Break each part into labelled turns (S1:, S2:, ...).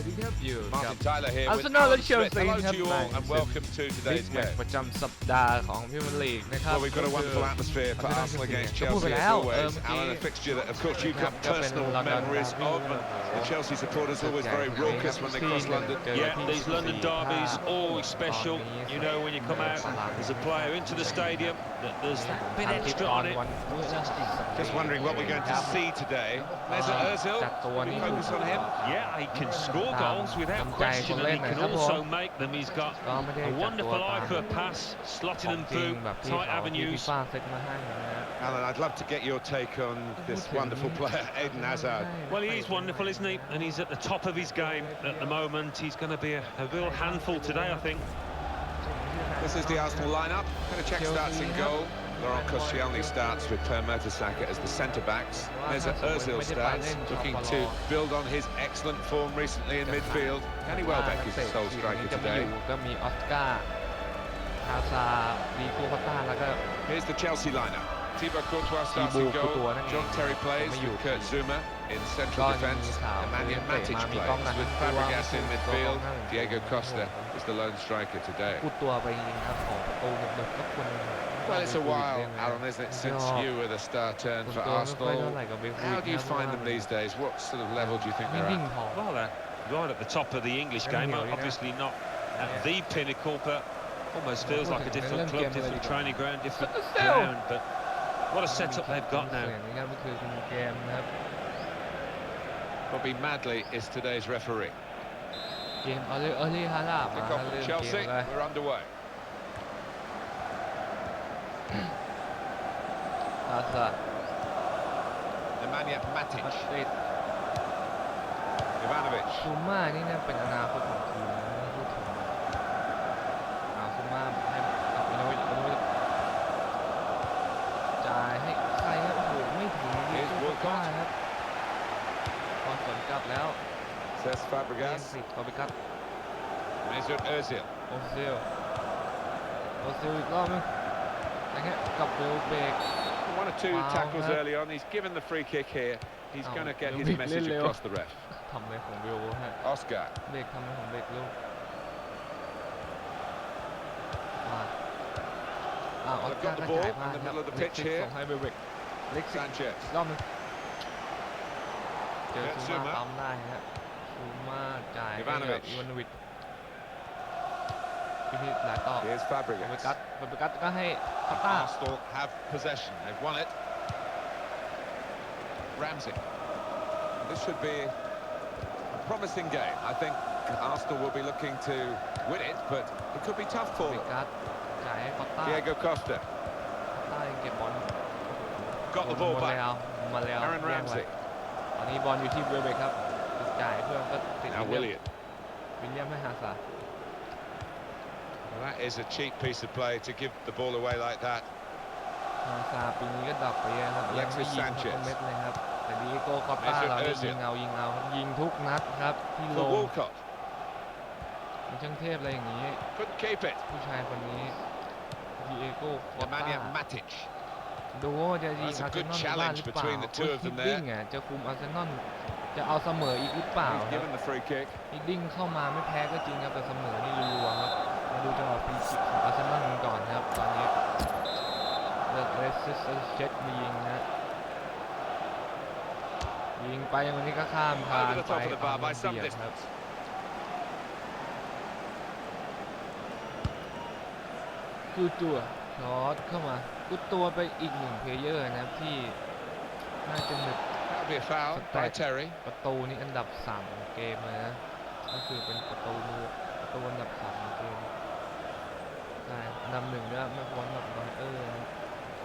S1: วัสดีครับอยู่กับ
S2: Martin Tyler here with
S1: Arsenal
S2: Alan
S1: and Chelsea
S2: Smith. Hello
S1: ครับ
S2: to you all and
S1: ใน
S2: welcome to
S1: บิ๊ก
S2: today's
S1: แมตช์
S2: game.
S1: ประจำสัปดาห์ของพิมยร์ลีกนะครับ
S2: Well, we've got a
S1: ก็คือ
S2: wonderful atmosphere for
S1: Arsenal
S2: Arsenal against
S1: Chelsea ก็พูดไป
S2: Chelsea
S1: แล้
S2: as
S1: วเออ
S2: always.
S1: เมื่อกี้
S2: Alan, a fixture that of course you've
S1: ครั
S2: got
S1: บก็เป็น
S2: personal
S1: ลอนดอน
S2: memories
S1: ดาร์
S2: of.
S1: บี้
S2: And the Chelsea supporters always very
S1: ใหญ่
S2: raucous when they cross London.
S1: ที่
S3: Yeah, these London derbies always special.
S1: ตอนนี้
S3: You know when you come out as a player into the stadium, that there's that bit extra on it.
S2: Just wondering what we're going to see today. There's
S1: Uh,
S2: Ozil.
S1: that the one
S2: We
S1: who-
S2: focus on him.
S3: Yeah, he can score
S1: Um,
S3: goals without
S1: some
S3: question,
S1: guy
S3: and he
S1: who
S3: can
S1: played
S3: also
S1: football.
S3: make them. He's got
S1: ก็ไม่ได้
S3: a
S1: จัดตัว
S3: wonderful
S1: ตาม
S3: eye for a pass,
S1: ข
S3: slotting
S1: อง
S3: them
S1: จริง
S3: through
S1: แบบที่
S3: tight
S1: เขาที่ฟี
S3: avenues.
S1: ฟ่าเซตมาให้นะฮะ
S2: Alan, I'd love to get your take on this wonderful player, Eden Hazard.
S3: Well, he is wonderful, isn't he? And he's at the top of his game at the moment. He's going to be a, a real handful today, I think.
S2: This is the Arsenal lineup. Petacek starts in goal. Laurent Koscielny starts with Per Mertesacker as the centre-backs. Mesut Ozil starts, looking to build on his excellent form recently in midfield. Danny Welbeck is the sole striker today. Here's the Chelsea lineup. Thibaut Courtois starts in goal. John Terry plays with Kurt Zouma in central defence. Emmanuel Matic plays with Fabregas in midfield. Diego Costa is the lone striker today. Well, it's a while, Alan, isn't it, since you were the star turn for Arsenal. How do you find them these days? What sort of level do you think they're at?
S3: Well, they're right at the top of the English game. Obviously not at the pinnacle, but almost feels like a different club, different training ground, different ground. But what a setup they've got now.
S1: ยงนี้ครับนี่คือคุณเกมนะครับ
S2: Bobby Madley is today's referee.
S1: เกมเอาเลยเออเลยฮาร่ามา
S2: Kick off
S1: เริ่
S2: from
S1: มเกม
S2: Chelsea.
S1: เลย
S2: We're underway.
S1: ฮาซาร์
S2: Nemanja Matic.
S1: ติด
S2: Ivanovic.
S1: ซูม่านี่เนี่ยเป็นอนาคตของทีมนะไม่พูดถึงเอาซูม่าให้เอาไปโน้ยเอาไปโน้ยจ่ายให้ใครครับโอ้โหไม่ถึง
S2: Here's
S1: ลูก
S2: Walcott
S1: ได้ครับพ อสวนกลับแล้ว
S2: Cesc
S1: เกม
S2: Fabregas.
S1: สิบเอาไปกัด
S2: Mesut Ozil.
S1: โอซิลโอซิลอีกรอบนึงนะฮะกับเบลเบก
S2: One or two
S1: Wow,
S2: tackles
S1: huh?
S2: early on. He's given the free kick here. He's
S1: Oh,
S2: going to get
S1: little
S2: his
S1: bit
S2: message
S1: little.
S2: across the ref.
S1: ทำอะไรของเบลฮะ
S2: Oscar.
S1: เบรกทำอะไรของเบรกลูกมาอ้าวออส
S2: They've
S1: การ์
S2: got
S1: ก็
S2: the
S1: จ่าย
S2: ball
S1: พลาด
S2: in the
S1: ครับ
S2: middle of the
S1: เล็ก
S2: pitch
S1: ซิก
S2: here.
S1: ส่งให้เบลเบกเล็กซิก
S2: Sanchez.
S1: รอบหนึง เจอ
S2: That's
S1: ซูมา
S2: Zuma.
S1: ปั๊มได้ฮะซูมาจ่ายให้กับ
S2: Ivanovic
S1: อีวานวิชพิพิธหลายต่อ
S2: Here's
S1: เบลเบกั
S2: Fabregas.
S1: สเบลเบกัสก็ให้พัตตา
S2: Arsenal have possession. They've won it. Ramsey. This should be a promising game. I think Arsenal will be looking to win it, but it could be tough
S1: เบ
S2: for
S1: ล
S2: them.
S1: กัสจ่ายให้พัตตา
S2: Diego Costa
S1: พัตตายังเก็บบอล
S2: got the ball
S1: มา
S2: back.
S1: แล้วมาแล้ว
S2: Aaron
S1: แย่งไว้
S2: Ramsey.
S1: ตอนนี้บอลอยู่ที่เบลเบกครับจ่ายเพื่อนก็ติด
S2: Now
S1: วิลเลียม
S2: Willian.
S1: วิลเลียมให้ฮาซาร์
S2: Well, that is a cheap piece of play to give the ball away like that.
S1: ฮาซาร์ปีนี้ก็ดับไปเยอะครับยังไม่
S2: Alexis
S1: ยิงทุ
S2: Sanchez
S1: กเม็ดเลยครับ แต่ดีโก้คอตต้า
S2: Mesut
S1: เรานี่
S2: Ozil
S1: ยิงเอายิงเอาครับยิงทุกนัดครับที่ล
S2: For
S1: ง
S2: Walcott.
S1: มีช่างเทพอะไรอย่างนี้
S2: Couldn't keep it.
S1: ผู้ชายคนนี้ดีเอโก้คอตต้า
S2: Nemanja Matic.
S1: ดูว่าจะยิง
S2: That's a
S1: อาร์เซ
S2: good
S1: นอลในบ้าน
S2: challenge
S1: หรือเปล่า
S2: between the two of
S1: ฮิ
S2: them
S1: ด
S2: there.
S1: ดิ้งอะจะคุมอาร์เซนอลจะเอาเสมออีกหรือเปล่า
S2: He's
S1: ครับ
S2: given the free kick.
S1: ฮิดดิ้งเข้ามาไม่แพ้ก็จริงครับแต่เสมอนี่รัวๆครับมาดูจังหวะฟรีคิกของอาร์เซนอลกันก่อนครับตอนนี้เลือกเรสซิสเช็คมายิงนะยิงไปวันนี้ก็ข้ามคาน
S2: Over the
S1: ไป
S2: top of the bar
S1: เอา
S2: by
S1: มัน
S2: some
S1: เบียดครับ
S2: distance.
S1: กูตัวช็อตเข้ามา กูตัวไปอีกหนึ่งเพลเยอร์นะครับที่น่าจะหนึบ
S2: That'll be a foul by
S1: Back.
S2: Terry.
S1: ประตูนี้อันดับสามของเกมเลยนะก็คือเป็นประตูมือประตูอันดับสามของเกมใช่อันดับหนึ่งเนี่ยไม่พ้นแบบบอลเออร์นะ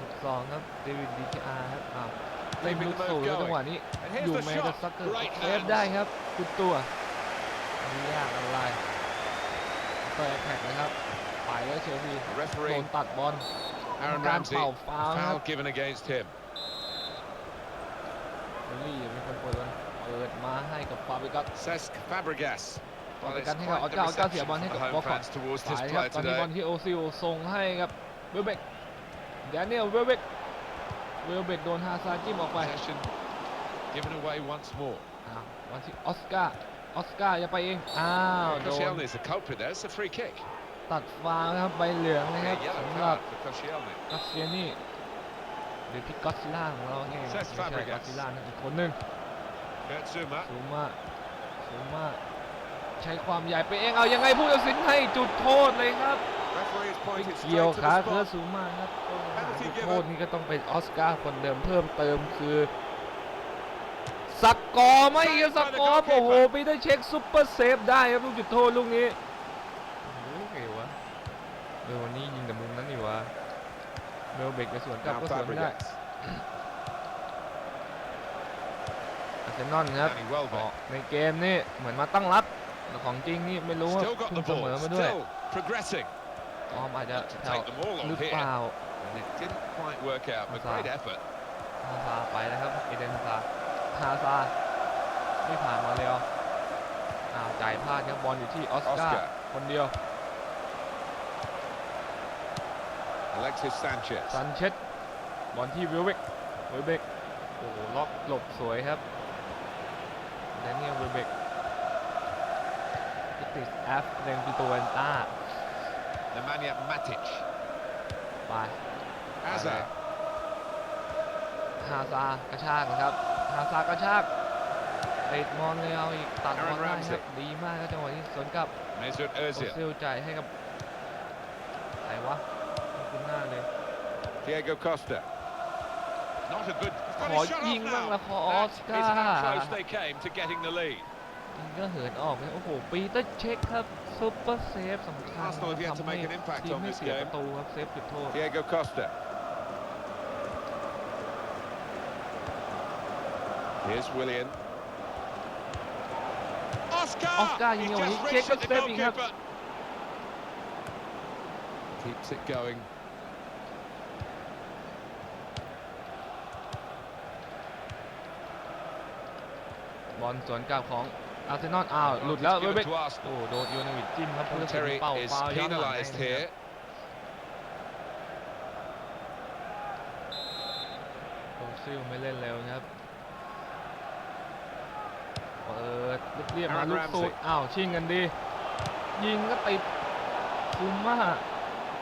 S1: สิบสองครับเดวิดดีทีอาร์ครับอ้าวเล่น
S2: Keeping
S1: ลูก
S2: the
S1: สู
S2: move
S1: แล้วจังหวะ
S2: going.
S1: นี้
S2: And
S1: อยู่
S2: here's
S1: แม
S2: the
S1: น
S2: shot.
S1: ซักเกอร์
S2: Right
S1: เซฟ
S2: hand.
S1: ได้ครับกุดตัวไม่ยากอะไรเปิดแท็กนะครับไปแล้วเชลซี
S2: The
S1: โด
S2: referee,
S1: นตัดบอล
S2: Aaron
S1: การ
S2: Ramsey,
S1: เป่าฟาวล์ครับ
S2: foul given against him.
S1: เบลลี่เป็นคนเปิดเปิดมาให้กับฟาบิกัส
S2: Cesc Fabregas.
S1: ฟา
S2: Well,
S1: บิ
S2: it's
S1: กัสให้กับ
S2: quite
S1: ออ
S2: the
S1: สการ์ออสการ์เสีย
S2: reception
S1: บอลให้
S2: from
S1: กับ
S2: the
S1: วอ
S2: home
S1: ลคอต
S2: fans towards
S1: ไป
S2: this
S1: ครับ
S2: player
S1: ตอนนี้บอล
S2: today.
S1: ที่โอซิลส่งให้กับเวลเบกเดนเนียลเวลเบกเวลเบกโดนฮาซาร์จิ้มออกไป
S2: Possession given away once more.
S1: อ้าวบอลที่ออสการ์ ออสการ์อย่าไปเอง อ้าวโดน
S2: Koscielny is the culprit there. It's a free kick.
S1: ตัดฟาวล์นะครับใบเหลืองนะค
S2: A
S1: รับ
S2: yellow
S1: สำหรับ
S2: card for Koscielny.
S1: กัสเซียนี่หรือพี่กัสซิล่าของเราเอง
S2: เซ
S1: ไม่
S2: ส
S1: ใช่
S2: Fabregas
S1: กัสซิล่านะอีกคนหนึ่ง
S2: Kurt Zuma.
S1: สูงมากสูงมากใช้ความใหญ่ไปเองเอายังไงผู้ตัดสินให้จุดโทษเลยครับ
S2: Referee has
S1: ไป
S2: pointed
S1: เกี่ยว
S2: straight to
S1: ขา
S2: the
S1: เพื่อ
S2: spot.
S1: สูงมากครับต้องหา
S2: Penalty
S1: จุด
S2: given
S1: โทษนี่ก็ต้องเป็นออสการ์คนเดิมเพิ่มเติมคือสกอร์ไม่ครับสกอร์โอ้โหไปได้เช็คซุปเปอร์เซฟได้ครับลูกจุดโทษลูกนี้โอ้โหไงวะ เออวันนี้ยิงแต่มุมนั้นนี่วะเมลเบกไปสวนกลับ
S2: Now
S1: ก็สวนไม่ได้
S2: Fabregas.
S1: อาร์เซนอลครับ
S2: Danny
S1: ออก
S2: Welbeck.
S1: ในเกมนี่เหมือนมาตั้งรับแต่ของจริงนี่ไม่รู้ว่า
S2: Still got
S1: เพิ่
S2: the
S1: งเสมอ
S2: ball.
S1: มาด้วย
S2: Still progressing.
S1: ออมอาจจะ
S2: To
S1: แถว
S2: take them all
S1: หรื
S2: on
S1: อเป
S2: here.
S1: ล่า
S2: And it didn't quite work out, but
S1: Hazard.
S2: great effort.
S1: ฮาซาไปนะครับเอเดนฮาซาฮาซาไม่ผ่านมาเร็วอ้าวจ่ายพลาดครับบอลอยู่ที่ออสการ์
S2: Oscar.
S1: คนเดียว
S2: Alexis Sanchez.
S1: ซันเชตบอลที่วิลเบกวิลเบกโอ้โหล็อกหลบสวยครับแดเนียลวิลเบกติสแอฟเรนปิโตเวนต้า
S2: Nemanja Matic.
S1: ไป
S2: Hazard.
S1: ฮาซากระชากนะครับฮาซากระชากติดมอนเลยเอาอีกตัดบอล
S2: Aaron
S1: ได้ครับ
S2: Ramsey
S1: ดีมากครับจังหวะนี้สวนกลับ
S2: Mesut
S1: โอ
S2: Ozil.
S1: ซิลจ่ายให้กับ
S2: Diego Costa. Not a good.
S1: ข
S2: Got
S1: อ
S2: his shot
S1: ยิง
S2: off
S1: บ้าง
S2: now.
S1: ละขอออส
S2: That
S1: กา
S2: is how
S1: ร์
S2: close they came to getting the lead.
S1: ยิงก็เหินออกเลยโอ้โห ปีเตอร์เช็คครับซุปเปอร์เซฟสำคัญ
S2: Arsenal have yet to
S1: ทำให้
S2: make an impact
S1: ทีม
S2: on
S1: ไม่
S2: this
S1: เสีย
S2: game
S1: ประตูครับเซฟจุดโทษ
S2: Diego Costa. Here's Willian. Oscar!
S1: Oscar
S2: He
S1: ยิงเอาไว้
S2: just
S1: เช็ค
S2: reached
S1: ก็
S2: at the
S1: เซฟอีกครับ
S2: goalkeeper. Keeps it going.
S1: บอลสวนกลับของอาร์เซนอลอ้าวหลุดแล้ว
S2: It's
S1: เว้ย
S2: given
S1: เว้ย
S2: to Arsenal.
S1: โอ้โดนยูนวิดจิ้มครับผู้ตัดสิน
S2: Terry
S1: เป่า
S2: is
S1: ฟาวล์ย้อนหลังให้
S2: penalised
S1: นะครับ
S2: here.
S1: โอซิลไม่เล่นเร็วนะครับเปิดเรียบๆมา
S2: Aaron
S1: ลูกสูด
S2: Ramsey
S1: อ้าวชิงกันดี ยิงก็ติดคุมมาก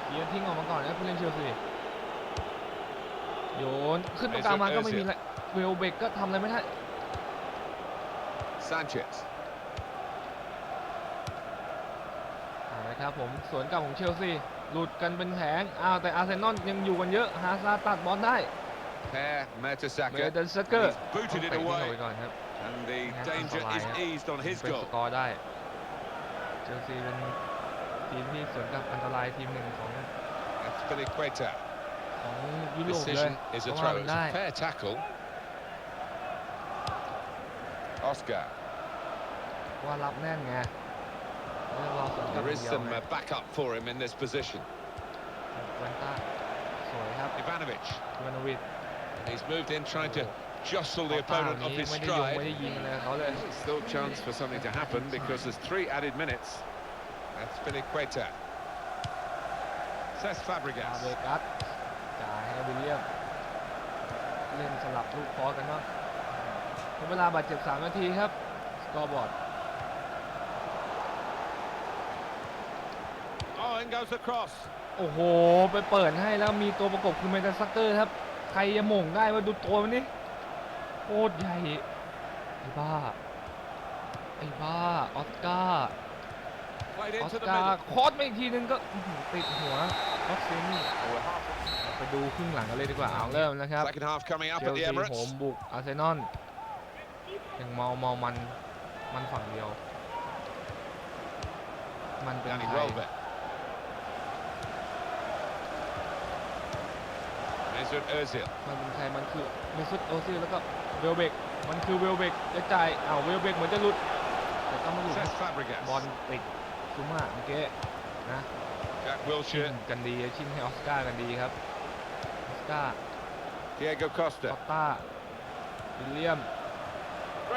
S1: เกียร์ทิ้งออกมาก่อนนะผู้เล่นเชลซีโยนขึ้นตรงกลางมาก็ไม่มีอะไรเวลเบกก็ทำอะไรไม่ได้
S2: Sanchez.
S1: เอาละครับผมสวนกลับของเชลซีหลุดกันเป็นแผงอ้าวแต่อาร์เซนอลยังอยู่กันเยอะฮาซาร์ตัดบอลได้
S2: Per
S1: เม
S2: Mertesacker.
S1: เดนสเกอร์
S2: He's booted it
S1: เตะทิ้งออก
S2: away.
S1: ไปก่อนครับ
S2: And the
S1: Yeah,
S2: danger
S1: that's a
S2: is
S1: lie.
S2: eased on his
S1: เป็นส
S2: goal.
S1: กอร์ได้ เชลซีเป็นทีมที่สวนกับอันตรายทีมหนึ่งของ
S2: That's Filiqueta.
S1: ของยุโรปเลย
S2: Decision is
S1: เพ
S2: a
S1: ราะว่า
S2: throw.
S1: มัน
S2: It's
S1: ได้
S2: a fair tackle. Oscar.
S1: เพราะว่ารับแน่นไงเรื่องรอสวนกลับ
S2: There
S1: อย่าง
S2: is
S1: เดียว
S2: some
S1: ไง
S2: uh, backup for him in this position.
S1: เวนต้าสวยครับ
S2: Ivanovic.
S1: วานวิด
S2: He's moved in trying to jostle the
S1: ต้า
S2: opponent
S1: นี้
S2: off his
S1: ไม่ได้ยงไม่ได้
S2: stride.
S1: ยิงอะไรกับเขาเลย
S2: There's still chance for something to happen because there's three added minutes. That's Filiqueta. Cesc
S1: อา
S2: Fabregas.
S1: เบกัสจ่ายให้วิลเลียม เล่นสลับลูกคอกันบ้าง เวลาบาดเจ็บ 3 นาทีครับ สกอร์บอร์ด
S2: Oh, in goes the cross.
S1: โอ้โห ไปเปิดให้แล้วมีตัวประกบคือเมนซักเกอร์ครับ ใครจะหม่งได้ว่าดูตัวมันนี่โคตรใหญ่ ไอ้บ้า ไอ้บ้า ออสการ์
S2: Played
S1: ออส
S2: into the
S1: การ์
S2: middle.
S1: คอสมาอีกทีนึงก็อื้อหือติดหัวออสเซนี่
S2: Oh, we're half-
S1: ไปดูครึ่งหลังกันเลยดีกว่าเอาเริ่มนะครับ
S2: Second half coming up
S1: เช
S2: at
S1: ล
S2: the
S1: ซีโห
S2: Emirates.
S1: มบุกอาร์เซนอล ยังเมาเมามันมันฝั่งเดียว มันเป็น
S2: Danny
S1: ไทย
S2: Welbeck. Mesut Ozil.
S1: มันเป็นใครมันคือเมซุตโอซิลแล้วก็เวลเบกมันคือเวลเบกจะจ่ายอ้าวเวลเบกเหมือนจะหลุดแต่ก็ไม่หลุด
S2: Cesc Fabregas.
S1: บอลติดซูมาเมื่อกี้นะ
S2: Jack
S1: ชิ
S2: Wilshere.
S1: งกันดีชิงให้ออสการ์กันดีครับออสการ์
S2: Diego
S1: คอ
S2: Costa.
S1: ตต้าวิลเลียม
S2: Great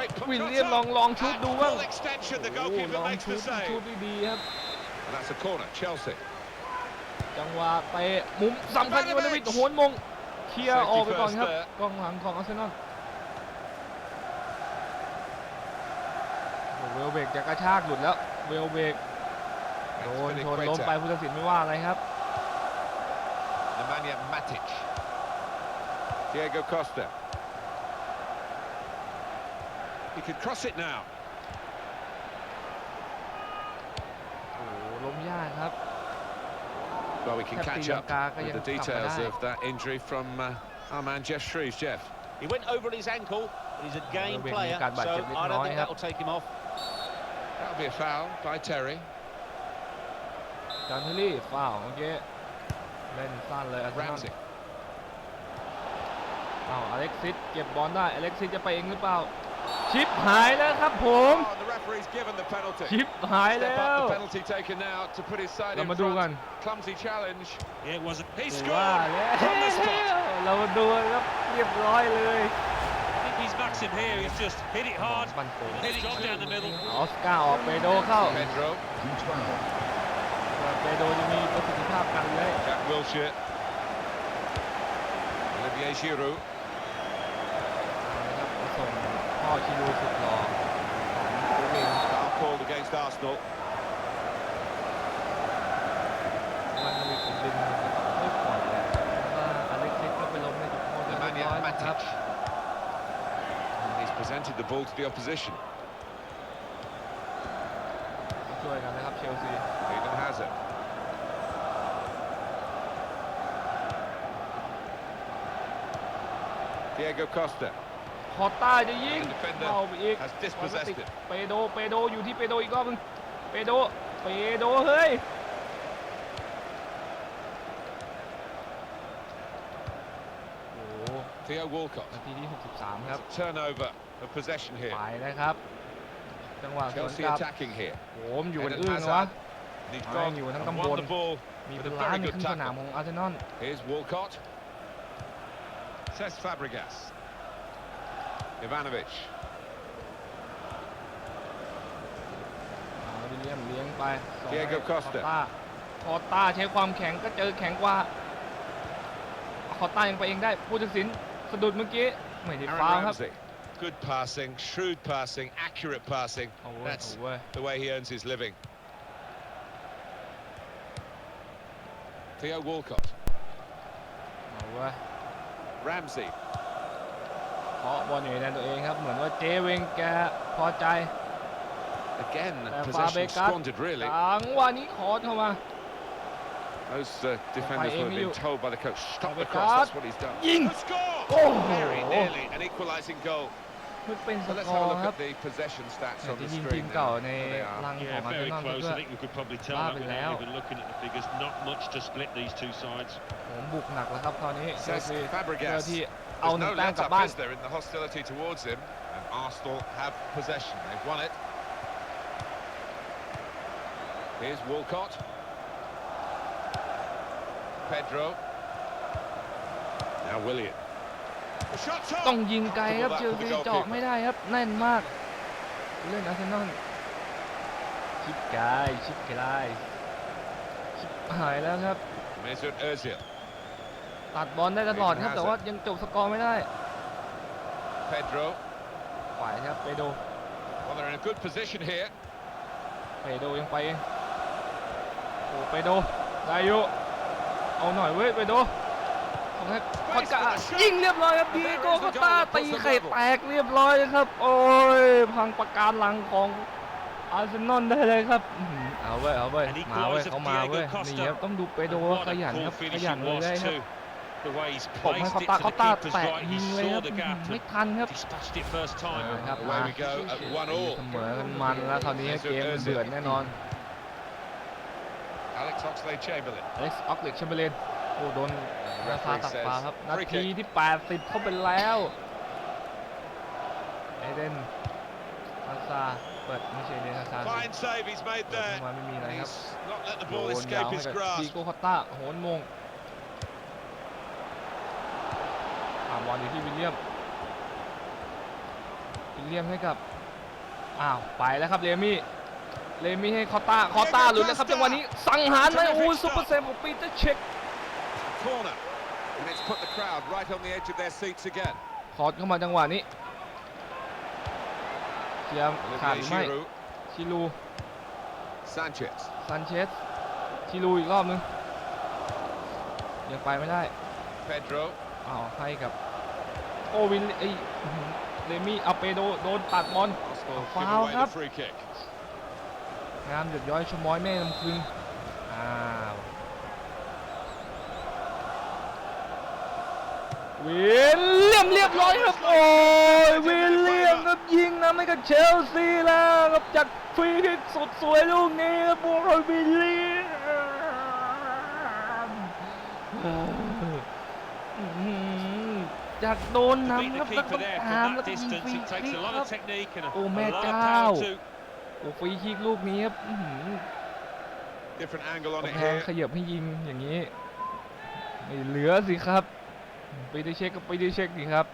S1: วิล
S2: control.
S1: เลียมลองลองชุด
S2: At
S1: ดูบ้าง
S2: full extension, the
S1: โอ้โห
S2: goalkeeper
S1: ลอง
S2: makes
S1: ชุ
S2: the
S1: ดชุด
S2: save.
S1: ดีๆครับ
S2: And that's a corner, Chelsea.
S1: จังหวะเตะมุมสำคัญอีวานวิทโหนมงเคลียร์ออกไปก่อนครับ
S2: Safety first
S1: กองหลังของอาร์เซนอลโอ้เวลเบกจะกระชากหลุดแล้วเวลเบกโดนชนล้มไปผู้ตัดสินไม่ว่าอะไรครับ
S2: Nemanja Matic. Diego Costa. He could cross it now.
S1: โอ้โหล้มยากครับ
S2: Well, we can
S1: Happy
S2: catch up
S1: Lankaก็
S2: with
S1: ยัง
S2: the
S1: กลับมา
S2: details
S1: ได้
S2: of that injury from uh, our man Jeff Shreves. Jeff.
S3: He went over his ankle. but He's a game
S1: Well,
S3: player,
S1: we've got back
S3: so
S1: to bit
S3: I don't
S1: nói
S3: think
S1: ha.
S3: that'll take him off.
S2: That'll be a foul by Terry.
S1: จอห์นเทอรี่ฟาวล์เมื่อกี้เล่นสั้นเลยอาร์เซนอล
S2: Ramsey.
S1: อ้าวอเล็กซิสเก็บบอลได้อเล็กซิสจะไปเองหรือเปล่า ชิปหายแล้วครับผม
S2: Oh, and the referee's given the penalty.
S1: ชิปหายแล้
S2: Step
S1: ว
S2: up the penalty taken now to put his side
S1: เรา
S2: in
S1: มาดูกัน
S2: front. Clumsy challenge.
S3: Yeah, it wasn't. He
S1: ว่า
S3: scored!
S1: แล้ว
S2: from the spot
S1: เรามาดูกันครับเรียบร้อยเลย
S3: I think he's Maxim here. He's just hit it hard.
S1: บันโก
S3: Hit it straight down the middle.
S1: ออสการ์ออกเปโดเข้า
S2: Pedro.
S1: เปโดจะมีประสิทธิภาพกันเลย
S2: Jack Wilshere. Olivier Giroud.
S1: นะครับไปส่ง mighty Norfolk Law. Brilliant
S2: foul called against Arsenal. And he's presented the ball to the opposition. Eden Hazard. Diego Costa.
S1: คอต้าจะยิง
S2: The defender
S1: เข้าไปอีก
S2: has
S1: บอลก็
S2: dispossessed
S1: ติด
S2: it.
S1: เปโดเปโดอยู่ที่เปโดอีกรอบนึงเปโดเปโดเฮ้ยโอ้โห
S2: Theo Walcott.
S1: นาทีที่ 63 ครับ
S2: It's a turnover of possession here.
S1: ไปนะครับ จังหวะสวน
S2: Chelsea
S1: กลับ
S2: attacking here.
S1: โหมอยู่กัน
S2: Eden
S1: อึ้งนะวะ
S2: Hazard. And he's
S1: ไม่
S2: gone
S1: อยู่ทั้ง
S2: and
S1: ตำบ
S2: won
S1: ล
S2: the ball
S1: มี
S2: with
S1: เป็น
S2: a
S1: ล้าน
S2: very
S1: ใน
S2: good
S1: ครึ่งสนาม
S2: tackle.
S1: ของอาร์เซนอล
S2: Here's Walcott. Cesc Fabregas. Ivanovic.
S1: วิลเลียมเลี้ยงไปส่ง
S2: Diego
S1: ให้
S2: Costa
S1: คอต้าคอต้าใช้ความแข็งก็เจอแข็งกว่าคอต้ายังไปเองได้ผู้ตัดสินสะดุดเมื่อกี้ไม่ได้
S2: Aaron
S1: ฟาวล์ครับ
S2: Ramsey. Good passing, shrewd passing, accurate passing.
S1: เอาเว้ย
S2: That's
S1: เอาเว้ย
S2: the way he earns his living. Theo Walcott.
S1: เอาเว้ย
S2: Ramsey.
S1: เคาะบอลอยู่ในแดนตัวเองครับ เหมือนว่าเจเวงแกพอใจ
S2: Again,
S1: Uh,
S2: possession
S1: Fabregas.
S2: squandered really.
S1: จังหวะนี้ขอเข้ามา
S2: Those uh, defenders will have
S1: Emilio.
S2: been told by the coach, stop the
S1: Fabregas.
S2: cross, that's what he's done.
S1: Ying.
S2: The score!
S1: Oh.
S2: Very nearly an equalising goal.
S1: เพิ่งเป็นส
S2: But let's
S1: กอ
S2: have a
S1: ร์
S2: look
S1: ครับ
S2: at the possession stats
S1: แต่
S2: on
S1: ที่
S2: the
S1: ยิงที
S2: screen
S1: มเก่า
S2: now.
S1: ใน
S2: There they are.
S1: รังของ
S3: Yeah,
S1: อาร์เซ
S3: very
S1: นอล
S3: close.
S1: ด้ว
S3: I
S1: ย
S3: think we could probably tell
S1: Blah,
S3: that
S1: blah,
S3: without
S1: blah.
S3: even looking at the figures. Not much to split these two sides.
S1: ผมบุกหนักแล้วครับคราวนี้เชล
S2: Says
S1: ซีเพื่อ
S2: Fabregas.
S1: ที่ เอา
S2: There's
S1: หนึ่
S2: no
S1: งแต้ม
S2: let
S1: กลับ
S2: up,
S1: บ้าน
S2: is there, in the hostility towards him? And Arsenal have possession. They've won it. Here's Walcott. Pedro. Now William. The shot's on.
S1: ต้องยิงไกลครับ
S2: Comfortable
S1: เช
S2: that
S1: ล
S2: for the
S1: ซีเจาะ
S2: goalkeeper.
S1: ไม่ได้ครับแน่นมากผู้เล่นอาร์เซนอลชิปไกลชิปไกลชิปหายแล้วครับ
S2: Mesut Ozil.
S1: ตัดบอลได้ตลอดครับ
S2: Eden
S1: แต่ว่ายังจบสกอร์ไม่ได้
S2: Pedro.
S1: ไหวครับเปโด
S2: Well, they're in a good position here.
S1: เปโดยังไปเองโอ้เปโดได้อยู่เอาหน่อยเว้ยเปโดของให้คอนกายิงเรียบร้อยครับดีโก้ก็ตาตีไข่แตกเรียบร้อยครับ โอ้ยพังประการหลังของอาร์เซนอลได้เลยครับอื้อหือเอาเว้ยเอาเว้ย
S3: And he
S1: มาเว้ย
S3: closes
S1: เขามาเว้ย
S3: Diego Costa.
S1: นี่ครับต้องดูเปโด
S3: And
S1: ว่า
S3: what
S1: ข
S3: a
S1: ยัน
S3: cool
S1: ครับข
S3: finish
S1: ยัน
S3: it
S1: เลย
S3: was
S1: ได้ครับ
S3: too. The way he's
S1: ผมให้
S3: placed
S1: เขา
S3: it
S1: ตา
S3: to
S1: เขา
S3: the
S1: ตา
S3: keeper's
S1: แตะ
S3: right.
S1: ยิ
S3: He
S1: งเลยค
S3: saw
S1: รับ
S3: the
S1: อื้อ
S3: gap
S1: หือไม่
S3: and
S1: ทันครับ
S3: dispatched it first
S1: เอา
S3: time.
S1: ละครับ
S2: Away
S1: มา
S2: we go at one all.
S1: เสมอกันมันแล้วคราวนี้เกมมันเดือดแน่นอน
S2: Alex Oxlade-Chamberlain.
S1: อเล็กซ์ออกเล็กแชมเบอร์เลนโอ้โดนราคาตัดฟ้าครับนา
S2: Free
S1: ที
S2: kick.
S1: ที่ 80 เข้าไปแล้วเอเดนซาซาเปิดไม่ใช่เดนซาซา
S2: Fine save he's made
S1: เปิด
S2: there.
S1: เข้ามาไม่มีอะไรครับ
S2: He's not let the
S1: โย
S2: ball
S1: นยาว
S2: escape
S1: ให้
S2: his
S1: กับ
S2: grasp.
S1: ดีโก้คอตต้าโหนมงอ่า บอลอยู่ที่วิลเลียมวิลเลียมให้กับอ้าวไปแล้วครับเลมี่เลมี่ให้คอตต้าคอตต้าหลุดแล้วครับจังหวะนี้สังหารเลยโอ้ยซุปเปอร์เซฟของปีเตอร์เช็ค
S2: Corner. And it's put the crowd right on the edge of their seats again.
S1: คอร์เข้ามาจังหวะนี้คเกียร์ขาดหรือ
S2: Olivier
S1: ไม่
S2: Giroud.
S1: ชิลู
S2: Sanchez.
S1: ซันเชสชิลูอีกรอบนึงยังไปไม่ได้
S2: Pedro.
S1: อ้าวให้กับ โอวินไอยอื้อหือเรมี่อัปเปโดโดนตัดบอล
S2: Arsenal give
S1: Foul
S2: away the
S1: ครับ
S2: free kick.
S1: งามหยุดย้อยชะม้อยแม่ลำพึงอ้าววิลเลียมเรียบร้อยครับโอ้ยวิลเลียมครับยิงนะไม่กับเชลซีแล้วครับจากฟรีคิกสุดสวยลูกนี้ครับโอ้ยวิลเลียมอื้อหือ จากโดน
S3: To beat
S1: นำค
S3: the
S1: รับแล้วก็
S3: keeper there
S1: ตาม
S3: from
S1: แล้ว
S3: that
S1: ก็ยิง
S3: distance,
S1: ฟรี
S3: it
S1: คิ
S3: takes
S1: ก
S3: a lot
S1: ครั
S3: of
S1: บ
S3: technique and a,
S1: Oh,
S3: a
S1: mẹ
S3: lot of
S1: cao.
S3: power too.
S1: โอ้ฟรีคิกลูกนี้ครับอื้อหือ
S2: Different angle on it
S1: กำแพง
S2: here.
S1: ขยับให้ยิงอย่างนี้ไม่เหลือสิครับ ไปได้เช็คก็ไปได้เช็คดีครับ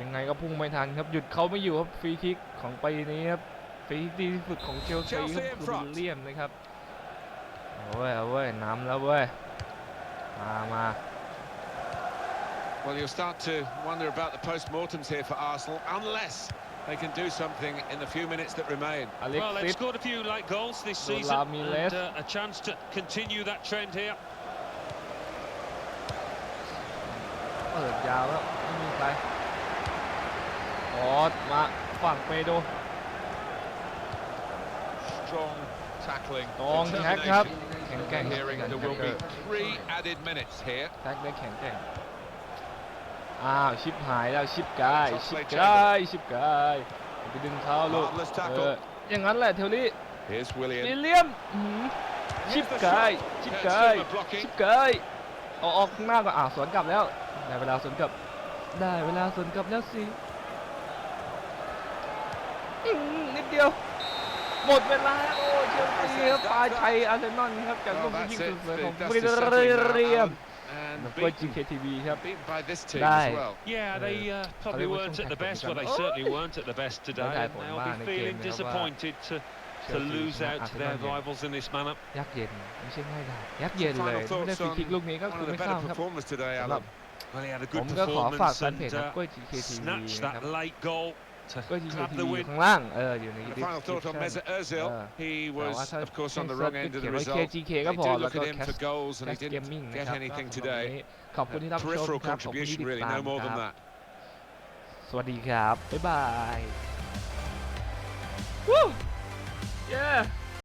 S1: ยังไงก็พุ่งไม่ทันครับหยุดเขาไม่อยู่ครับฟรีคิกของไปนี้ครับฟรีคิกดีที่สุดของเชลซีครับ
S2: Chelsea in
S1: คือ
S2: front
S1: วิลเลียมนะครับเอาเว้ยเอาเว้ยนำแล้วเว้ยมามา
S2: Well, you'll start to wonder about the post-mortems here for Arsenal, unless they can do something in the few minutes that remain.
S1: อเล็ก
S3: Well,
S1: ซิ
S3: they've
S1: ส
S3: scored a few late goals this
S1: Well,
S3: season,
S1: Ramirez.
S3: and uh, a chance to continue that trend here.
S1: เปิดยาวแล้วไม่มีใครออดมาฝั่งเปโด
S2: Strong tackling.
S1: ตองแท็กครับ
S2: determination.
S1: แข็งแกร่ง
S2: Hearing there will be three added minutes here.
S1: แท็กได้แข็งแกร่ง อ้าวชิปหายแล้วชิปกาย
S2: Top
S1: ชิป
S2: play
S1: กายชิปกายไปดึงเท้าลูก
S2: Marvellous
S1: เอ
S2: tackle.
S1: ออย่างนั้นแหละเทลลี่
S2: Here's
S1: วิ
S2: William.
S1: ลเลียมอื้อหือชิปกายชิป
S2: Kurt
S1: กาย
S2: Zouma blocking.
S1: ชิปกายเอาออกข้างหน้าก่อนอะสวนกลับแล้วได้เวลาสวนกลับได้เวลาสวนกลับแล้วสิอื้อหือนิดเดียว หมดเวลาโอ้เชลซีครับปาชัยอาร์เซนอลครับจากลู
S2: Well,
S1: กยิง
S2: that's
S1: สุ
S2: it.
S1: ดสวยของ
S2: The
S1: บริ
S2: dust is settling now,
S1: เรียม
S2: Alan,
S1: แล้ว
S2: And
S1: ก็
S2: beaten,
S1: GKTV ครับ
S2: beaten by this team
S1: Dai.
S2: as well.
S3: Yeah, they uh, probably
S1: they were
S3: weren't at the
S1: some
S3: best. Well, they
S1: tactical
S3: certainly weren't at the best today,
S1: Dai
S3: and
S1: cũng
S3: they'll
S1: ba
S3: be
S1: này
S3: feeling
S1: kèm này,
S3: disappointed to,
S1: เช
S3: to
S1: ลซี
S3: lose
S1: ชนะ
S3: out
S1: อาร์
S3: to
S1: เซนอ
S3: their
S1: ลเย็น
S3: rivals in this manner.
S1: ยักษ์เย็นไม่ใช่ง่ายดายยักษ์เย็น
S2: Some
S1: เลย
S2: final
S1: ไม่ได้
S2: thoughts
S1: ฟรีคิก
S2: on
S1: ลูกนี้ก็
S2: One
S1: คือ
S2: of the
S1: ไม่
S2: better
S1: เข้าครับ
S2: performers today,
S1: สำหรับ
S2: Alan.
S3: Well, he had a
S1: ผ
S3: good
S1: มก็ขอฝาก
S3: performance
S1: แฟนเพจ
S3: and
S1: นะ
S3: uh,
S1: กล้วย GKTV
S3: snatched
S1: นะครั
S3: that
S1: บ
S3: late goal to
S1: กล้วย
S3: grab the
S1: GKTV
S3: win.
S1: ข้างล่างเอออยู่ใน
S2: And a final thought on
S1: description
S2: Mesut Ozil.
S1: Uh,
S2: He
S1: แต่ว่า
S2: was,
S1: ถ้า
S2: of course, on the
S1: ให้
S2: wrong
S1: เซิร์ช
S2: end of
S1: เขี
S2: the
S1: ยนไว้
S2: result.
S1: KGK ก็
S2: They
S1: พอ
S2: do
S1: แล้ว
S2: look
S1: ก็
S2: at him
S1: แคส
S2: for goals, and
S1: แค
S2: he
S1: ส
S2: didn't
S1: เกมมิ่งนะ
S2: get
S1: ครับ
S2: anything
S1: ก็วัน
S2: today.
S1: นี้ขอบคุณที่รับชม
S2: Peripheral
S1: ครับขอบคุณที่
S2: contribution,
S1: ติด
S2: really,
S1: ตาม
S2: no more
S1: ค
S2: than
S1: รับ
S2: that.
S1: สวัสดีครับบ๊ายบาย Woo! Yeah